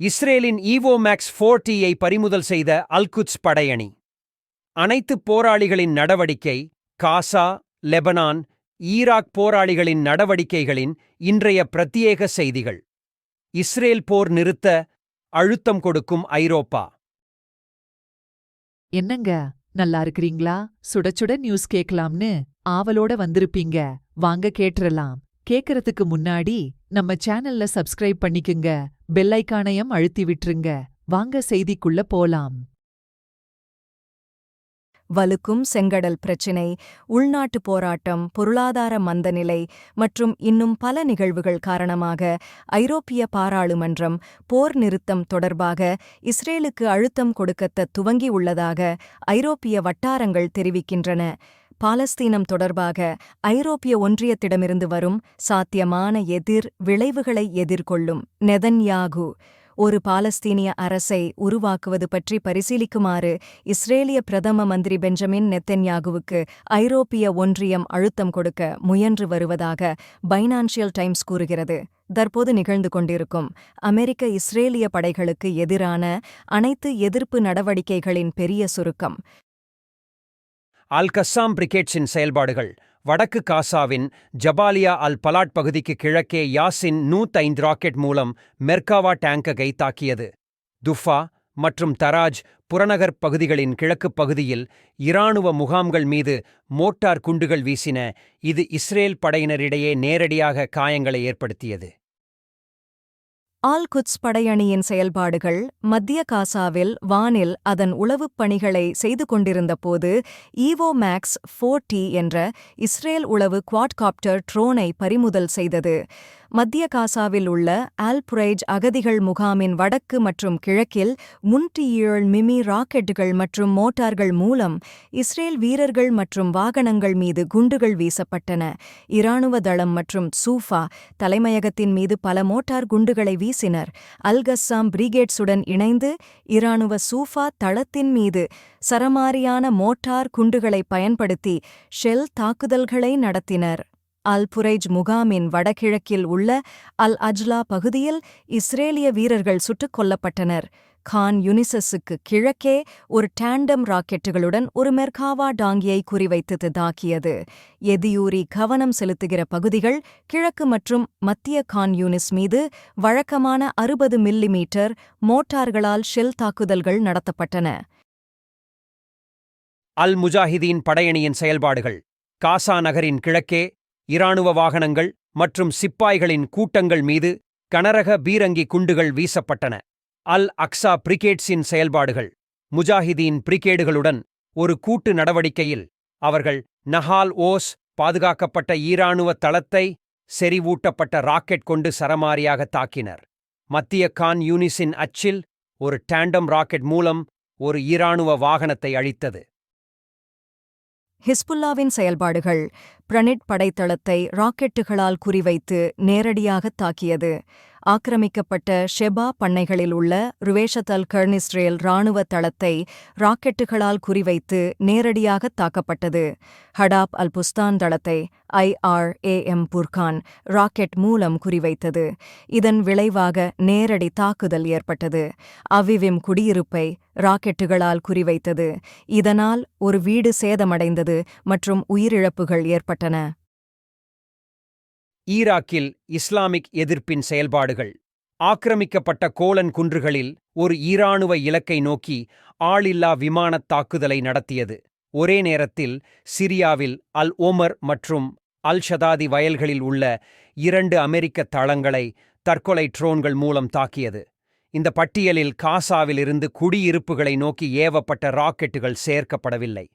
இஸ்ரேலின் ஈவோமேக்ஸ் ஃபோர்டியை பறிமுதல் செய்த அல்குத்ஸ் படையணி. அனைத்து போராளிகளின் நடவடிக்கை காசா லெபனான் ஈராக் போராளிகளின் நடவடிக்கைகளின் இன்றைய பிரத்யேக செய்திகள். இஸ்ரேல் போர் நிறுத்த அழுத்தம் கொடுக்கும் ஐரோப்பா. என்னங்க நல்லா இருக்கிறீங்களா? சுட சுட நியூஸ் கேட்கலாம்னு ஆவலோட வந்திருப்பீங்க. வாங்க கேட்டுறலாம். கேக்கறதுக்கு முன்னாடி நம்ம சேனல்ல சப்ஸ்கிரைப் பண்ணிக்குங்க. பெல் அழுத்தி விட்டுருங்க. வாங்க செய்திக்குள்ள போலாம். வலுக்கும் செங்கடல் பிரச்சினை உள்நாட்டு போராட்டம் பொருளாதார மந்தநிலை மற்றும் இன்னும் பல நிகழ்வுகள் காரணமாக ஐரோப்பிய பாராளுமன்றம் போர் நிறுத்தம் தொடர்பாக இஸ்ரேலுக்கு அழுத்தம் கொடுக்கத்த துவங்கியுள்ளதாக ஐரோப்பிய வட்டாரங்கள் தெரிவிக்கின்றன. பாலஸ்தீனம் தொடர்பாக ஐரோப்பிய ஒன்றியத்திடமிருந்து வரும் சாத்தியமான எதிர் விளைவுகளை எதிர்கொள்ளும் நெதன்யாகு ஒரு பாலஸ்தீனிய அரசை உருவாக்குவது பற்றி பரிசீலிக்குமாறு இஸ்ரேலிய பிரதம மந்திரி பெஞ்சமின் நெத்தன்யாகுவுக்கு ஐரோப்பிய ஒன்றியம் அழுத்தம் கொடுக்க முயன்று வருவதாக பைனான்சியல் டைம்ஸ் கூறுகிறது. தற்போது நிகழ்ந்து கொண்டிருக்கும் அமெரிக்க இஸ்ரேலிய படைகளுக்கு எதிரான அனைத்து எதிர்ப்பு நடவடிக்கைகளின் பெரிய சுருக்கம் அல் கஸ்ஸாம் பிரிகேட்ஸின் செயல்பாடுகள். வடக்கு காசாவின் ஜபாலியா அல் பலாட் பகுதிக்கு கிழக்கே யாசின் நூத் ஐந்து ராக்கெட் மூலம் மெர்காவா டேங்ககை தாக்கியது. துஃபா மற்றும் தராஜ் புறநகர் பகுதிகளின் கிழக்குப் பகுதியில் இராணுவ முகாம்கள் மீது மோட்டார் குண்டுகள் வீசின. இது இஸ்ரேல் படையினரிடையே நேரடியாக காயங்களை ஏற்படுத்தியது. ஆல் குத்ஸ் படையணியின் செயல்பாடுகள் மத்திய காசாவில் வானில் அதன் உளவுப் பணிகளை செய்து கொண்டிருந்தபோது ஈவோ மேக்ஸ் ஃபோர்டி என்ற இஸ்ரேல் உளவு குவாட்காப்டர் ட்ரோனை பறிமுதல் செய்தது. மத்திய காசாவில் உள்ள ஆல்புரைஜ் அகதிகள் முகாமின் வடக்கு மற்றும் கிழக்கில் முன்டி ஏழ் மிமி ராக்கெட்டுகள் மற்றும் மோட்டார்கள் மூலம் இஸ்ரேல் வீரர்கள் மற்றும் வாகனங்கள் மீது குண்டுகள் வீசப்பட்டன. இராணுவ தளம் மற்றும் சூஃபா தலைமையகத்தின் மீது பல மோட்டார் குண்டுகளை வீசினர். அல்கஸ்ஸாம் பிரிகேட்ஸுடன் இணைந்து இராணுவ சூஃபா தளத்தின் மீது சரமாரியான மோட்டார் குண்டுகளை பயன்படுத்தி ஷெல் தாக்குதல்களை நடத்தினர். அல் புரைஜ் முகாமின் வடகிழக்கில் உள்ள அல் அஜ்லா பகுதியில் இஸ்ரேலிய வீரர்கள் சுட்டுக் கொல்லப்பட்டனர். கான் யுனிசஸுக்கு கிழக்கே ஒரு டேண்டம் ராக்கெட்டுகளுடன் ஒரு மெர்காவா டாங்கியை குறிவைத்து தாக்கியது. எதியூரி கவனம் செலுத்துகிற பகுதிகள் கிழக்கு மற்றும் மத்திய கான் யூனிஸ் மீது வழக்கமான அறுபது மில்லிமீட்டர் மோட்டார்களால் ஷெல் தாக்குதல்கள் நடத்தப்பட்டன. அல் முஜாஹிதீன் படையணியின் செயல்பாடுகள். காசா நகரின் கிழக்கே இராணுவ வாகனங்கள் மற்றும் சிப்பாய்களின் கூட்டங்கள் மீது கனரக பீரங்கி குண்டுகள் வீசப்பட்டன. அல் அக்ஸா பிரிகேட்ஸின் செயல்பாடுகள் முஜாஹிதீன் பிரிகேடுகளுடன் ஒரு கூட்டு நடவடிக்கையில் அவர்கள் நஹால் ஓஸ் பாதுகாக்கப்பட்ட ஈராணுவ தளத்தை செறிவூட்டப்பட்ட ராக்கெட் கொண்டு சரமாரியாக தாக்கினர். மத்திய கான் யூனிஸின் அச்சில் ஒரு டேண்டம் ராக்கெட் மூலம் ஒரு ஈராணுவ வாகனத்தை அழித்தது. ஹிஸ்புல்லாவின் செயல்பாடுகள் பிரனிட் படைத்தளத்தை ராக்கெட்டுகளால் குறிவைத்து நேரடியாகத் தாக்கியது. ஆக்கிரமிக்கப்பட்ட ஷெபா பண்ணைகளில் உள்ள ருவேஷத்தல் கர்னிஸ்ரேல் இராணுவ தளத்தை ராக்கெட்டுகளால் குறிவைத்து நேரடியாகத் தாக்கப்பட்டது. ஹடாப் அல் புஸ்தான் தளத்தை ஐஆர்ஏஎம் புர்கான் ராக்கெட் மூலம் குறிவைத்தது. இதன் விளைவாக நேரடி தாக்குதல் ஏற்பட்டது. அவிவிம் குடியிருப்பை ராக்கெட்டுகளால் குறிவைத்தது. இதனால் ஒரு வீடு சேதமடைந்தது மற்றும் உயிரிழப்புகள் ஏற்பட்டன. ஈராக்கில் இஸ்லாமிக் எதிர்ப்பின் செயல்பாடுகள். ஆக்கிரமிக்கப்பட்ட கோலன் குன்றுகளில் ஒரு ஈராணுவ இலக்கை நோக்கி ஆளில்லா விமானத் தாக்குதலை நடத்தியது. ஒரே நேரத்தில் சிரியாவில் அல் ஓமர் மற்றும் அல் ஷதாதி வயல்களில் உள்ள இரண்டு அமெரிக்க தளங்களை தற்கொலை ட்ரோன்கள் மூலம் தாக்கியது. இந்த பட்டியலில் காசாவிலிருந்து குடியிருப்புகளை நோக்கி ஏவப்பட்ட ராக்கெட்டுகள் சேர்க்கப்படவில்லை.